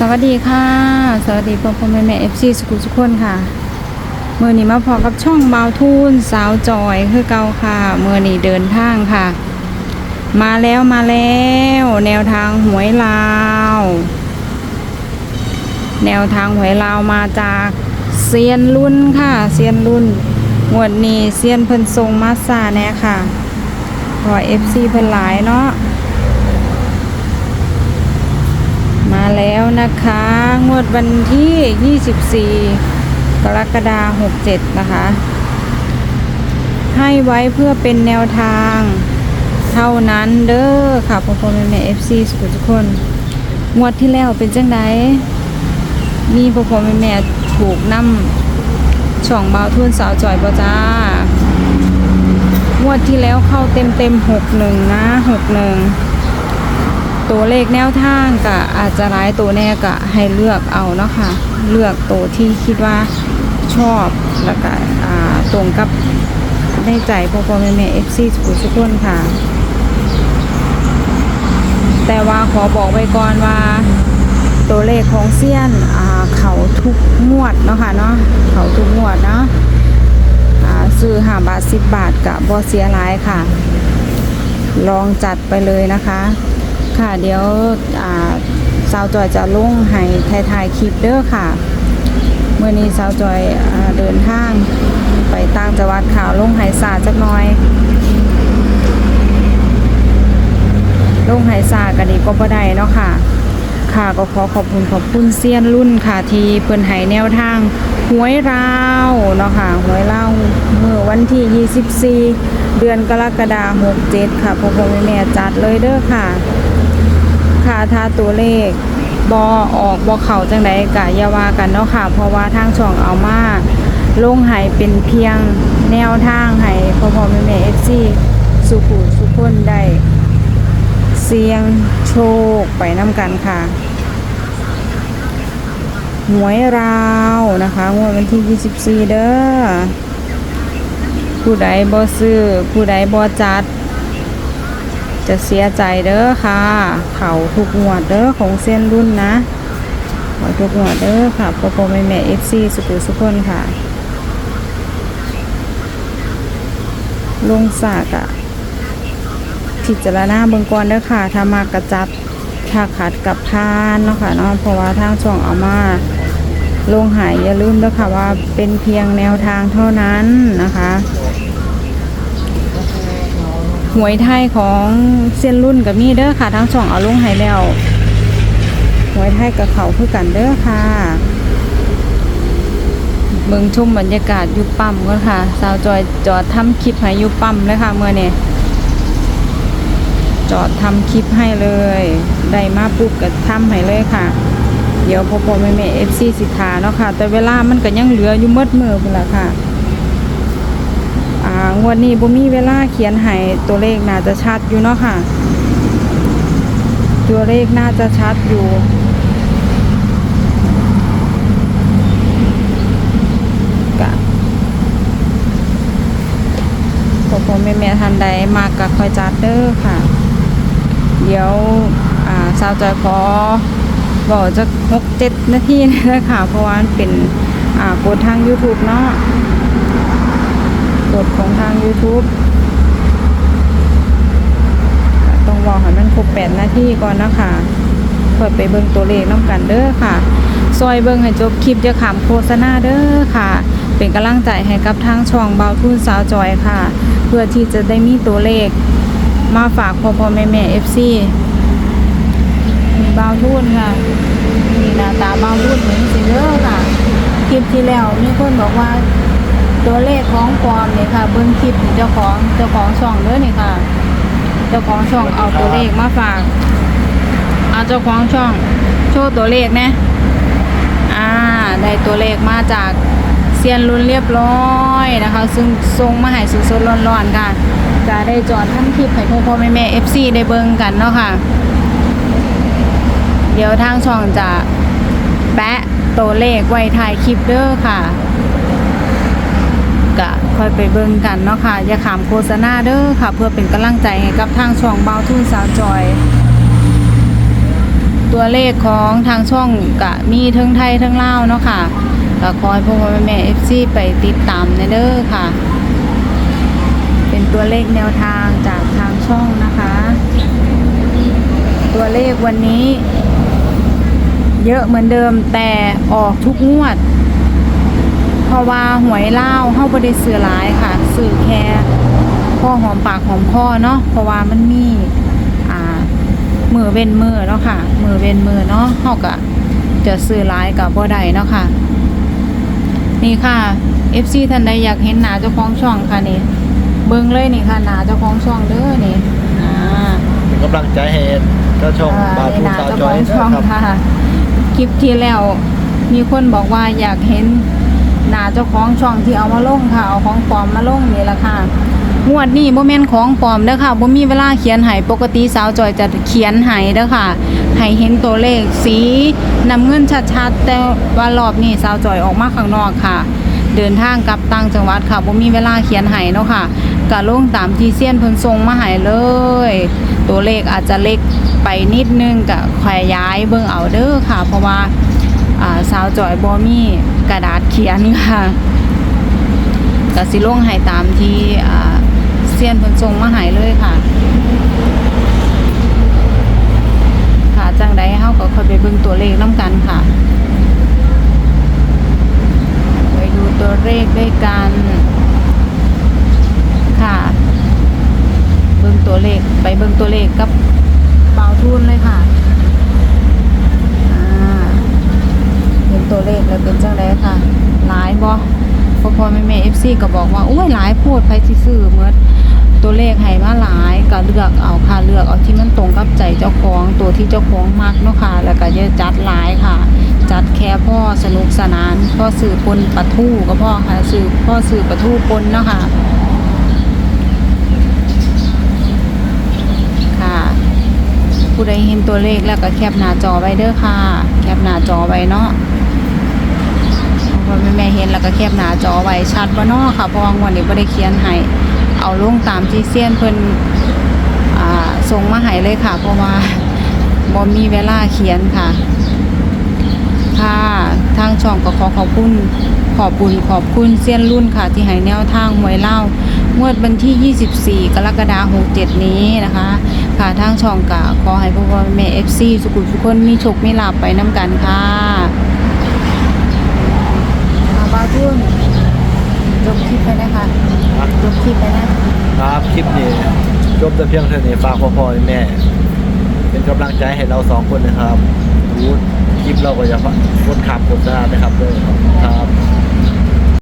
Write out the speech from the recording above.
สวัสดีค่ะ สวัสดีพ่อพ่อแม่แม่เอฟซีสกุลทุกคนค่ะเมื่อนี้มาพอกับช่องเบาทูนสาวจอยคือเก่าค่ะเมื่อนี้เดินทางค่ะ มาแล้วมาแล้ว แนวทางหวยลาว แนวทางหวยลาวมาจากเซียนรุ่นค่ะเซียนรุ่นงวดนี้เซียนเพิ่นทรงมาซาแน่ค่ะพอเอฟซีเพิ่นหลายเนาะ มาแล้ว นะคะ งวดวันที่ 24 กรกฎาคม67 นะคะ ให้ไว้เพื่อเป็นแนวทาง เท่านั้นเด้อค่ะพ่อพ่อแม่แม่เอฟซีทุกคน งวดที่แล้วเป็นจังไดมีพ่อพ่อแม่แม่ถูกนำช่องเบาทุนสาวจอยบ่จ้างวดที่แล้วเข้าเต็มเต็มหกหนึ่งนะหกหนึ่ง ตัวเลขแนวทางก็อาจจะหลายตัวแน่ก็ให้เลือกเอาเนาะค่ะเลือกตัวที่คิดว่าชอบแล้วก็อ่าตรงกับในใจพ่อพ่อแม่แม่เอฟซีสุขุทุกคนค่ะ แต่ว่าขอบอกไว้ก่อนว่าตัวเลขของเซียนเขาทุกงวดเนาะค่ะเนาะเขาทุกงวดเนาะซื้อห้าบาทสิบบาทกับบอเสียหลายค่ะ ลองจัดไปเลยนะคะ ค่ะ เดี๋ยวสาวจอยจะลงให้ถ่ายคลิปเด้อค่ะเมื่อนี้สาวจอยอเดินทาง ไปต่างจังหวัดข่าวลงไหสาจักน่อยลงไหสากันนี้ก็บ่ได้เนาะค่ะ ค่ะก็ขอขอบคุณขอบคุณเซียนรุ่นค่ะ ที่เพิ่นให้แนวทางหวยราวเนาะค่ะหวยเราเมื่อวันที่ 24 เดือนกรกฎาคม67 ค่ะพ่อพ่อแม่แม่จัดเลยเด้อค่ะ ค่ะถ้าตัวเลขบอออกบอเข่าจังใดกะยาวากันเนาะค่ะ เพราะว่าทางช่องเอามาลงให้เป็นเพียงแนวทางให้พ่อพ่อแม่แม่เอฟซีสุขุสุขคนได้เสียงโชคไปน้ำกันค่ะหวยราวนะคะงวดวันที่ 24 เด้อผู้ใดบ่ซื้อผู้ใดบ่จัด จะเสียใจเด้อค่ะ เขาทุกงวดเด้อของเส้นรุ่นนะขาทุกงวดเด้อค่ะพ่อพ่อแม่แม่เอฟซีสุขุสุขคนค่ะ ลงสากอะพิจารณาเบื้องก่อนเด้อค่ะถ้ามากระจัดถ้าขัดกับพานเนาะค่ะเนาะเพราะว่าทางช่องเอามาลงหายอย่าลืมเด้อค่ะว่าเป็นเพียงแนวทางเท่านั้นนะคะ หวยไทยของเส้นรุ่นกับมีเด้อค่ะทั้งช่องเอาลงให้แล้วหวยไทยกับเขาคือกันเด้อค่ะเบิ่งชมบรรยากาศยู่ปั๊มก่อนค่ะสาวจอยจอดทำคลิปให้ยู่ปั๊มเลยค่ะเมื่อเนี้จอดทำคลิปให้เลยได้มาปุ๊บก็ทำให้เลยค่ะ เดี๋ยวพ่อพ่อแม่แม่เอฟซีสิทาเนาะค่ะ แต่เวลามันก็ยังเหลืออยู่หมดมือพุ่นละค่ะ งวดนี้บ่มีเวลาเขียนให้ตัวเลขน่าจะชัดอยู่เนาะค่ะ ตัวเลขน่าจะชัดอยู่กะพอพอแม่แม่ทันใดมากกะคอยจัดเด้อค่ะ เดี๋ยวอ่าสาวจอยขอบอกจะหกเจ็ดนาทีนะคะเพราะว่าเป็นอ่ากดทาง YouTube เนาะ กฎของทาง YouTube ต้องรอให้มันครบแปดนาทีก่อนนะคะค่อยไปเบิ่งตัวเลขน้ำกันเด้อค่ะ ซอยเบิ่งให้จบคลิปจะขามโฆษณาเด้อค่ะ เป็นกำลังใจให้กับทางช่องเบาทุนสาวจอยค่ะ เพื่อที่จะได้มีตัวเลข มาฝากพ่อพ่อแม่แม่เอฟซีมีเบาทุนค่ะมีหน้าตาเบาทุนเหมือนสิเด้อค่ะ คลิปที่แล้วมีคนบอกว่า ตัวเลขของปลอมเนี่ยค่ะ เบิ้งคลิปเจ้าของเจ้าของช่องเด้อนี่ค่ะ เจ้าของช่องเอาตัวเลขมาฝากเอาเจ้าของช่องโชว์ตัวเลขนะอ่าได้ตัวเลขมาจากเซียนรุ่นเรียบร้อยนะคะ ซึ่งส่งมาให้สดๆร้อนๆค่ะจะได้จอดท่านคลิปให้พ่อพ่อแม่แม่ FC ได้เบิ่งกันเนาะค่ะ เดี๋ยวทางช่องจะแปะตัวเลขไว้ถ่ายคลิปเด้อค่ะ ก็ค่อยไปเบิ่งกันเนาะค่ะ อย่าขามโฆษณาเด้อค่ะ เพื่อเป็นกำลังใจให้กับทางช่องเบาทุนสาวจอย ตัวเลขของทางช่องกะมีทั้งไทยทั้งลาวเนาะค่ะก็ขอให้พวกพ่อแม่เอฟซีไปติดตามในเด้อค่ะ เป็นตัวเลขแนวทางจากทางช่องนะคะ ตัวเลขวันนี้ เยอะเหมือนเดิมแต่ออกทุกงวด เพราะว่าหวยเล่าวเฮาบ่ได้ซื้อหลายค่ะซื้อแค่พ่อหอมปากหอมคอเนาะเพราะว่ามันมีอ่ามือเว้นมือเนาะค่ะ มือเว้นมือเนาะเฮาก็จะซื้อหลายกับบ่ได้เนาะค่ะ นี่ค่ะ FC ท่านใดอยากเห็นหน้าเจ้าของช่องค่ะนี่เบิ่งเลยนี่ค่ะหน้าเจ้าของช่องเด้อนี่อ่าเป็นกำลังใจให้เจ้าช่องบาทูเวลสาวเจ้าจขออยงนะช่องครับค่ะคลิปที่แล้วมีคนบอกว่าอยากเห็น หน้าเจ้าของช่องที่เอามาลงค่ะ เอาของปลอมมาลงนี่แหละค่ะงวดนี้บ่แม่นของปลอมเด้อค่ะบ่มีเวลาเขียนให้ปกติสาวจอยจะเขียนให้เด้อค่ะให้เห็นตัวเลขสีน้ำเงินชัดๆแต่ว่ารอบนี้สาวจอยออกมาข้างนอกค่ะ เดินทางกลับต่างจังหวัดค่ะบ่มีเวลาเขียนให้เนาะค่ะก็ลงตามที่เซียนเพิ่นส่งมาให้เลย ตัวเลขอาจจะเล็กไปนิดนึงก็ขย้ายเบิ่งเอาเด้อค่ะ เพราะว่า สาวจอยบ่มีกระดาษเขียนค่ะก็สิลงให้ตามที่เซียนเพิ่นส่งมาให้เลยค่ะ ค่ะจังใดเฮาก็ค่อยไปเบิ่งตัวเลขนํกันค่ะ ไปดูตัวเลขด้วยกันค่ะเบิ่งตัวเลขไปเบิ่งตัวเลขกับเบาทุนเลยค่ะอ่าเห็น ตัวเลขแล้วเป็นจังไดค่ะ หลายบ่พอพอแม่แม่ FC ก็บอกว่าโอ้ยหลายโพดไปสิซื้อเมื่อตัวเลขให้มาหลายก็เลือกเอาค่ะเลือกเอาที่มันตรงกับใจเจ้าของตัวที่เจ้าของมักเนาะค่ะ แล้วก็จะจัดหลายค่ะ จัดแค่พ่อสนุกสนานพ่อสื่อปนปะทู่ก็พ่อค่ะสื่อพ่อสื่อปะทู่ปนเนาะค่ะค่ะผู้ใดเห็นตัวเลขแล้วก็แคปหน้าจอไว้เด้อค่ะ แคปหน้าจอไว้เนาะ พราะว่แม่เห็นแล้วก็แคปหน้าจอไว้ชัดบ่นาะค่ะเพราะว่างวันนี้บ่ได้เขียนให้เอาลงตามที่เซียนเพิ่นอ่าส่งมาให้เลยค่ะ เพราะว่าบ่มีเวลาเขียนค่ะค่ะทางช่องก็ขอขอบคุณขอบบุญขอบคุณเซียนรุ่นค่ะ ที่ให้แนวทางหวยเล่างวดวันที่ 24 กรกฎาคม67 นี้นะคะ ค่ะทางช่องก็ขอให้พวกเราแม่ FC สุขุมทุกคนมีโชคมีลาภไปน้ำกันค่ะ มาบ้าทุนจบคลิปไปนะคะจบคลิปไปนะครับ คลิปนี้จบแต่เพียงเท่านี้ฝากพ่อพ่อแม่ เป็นกำลังใจให้เราสองคนนะครับรู้คลิปเราก็อย่าคนขับโฆษณานะครับด้วยครับ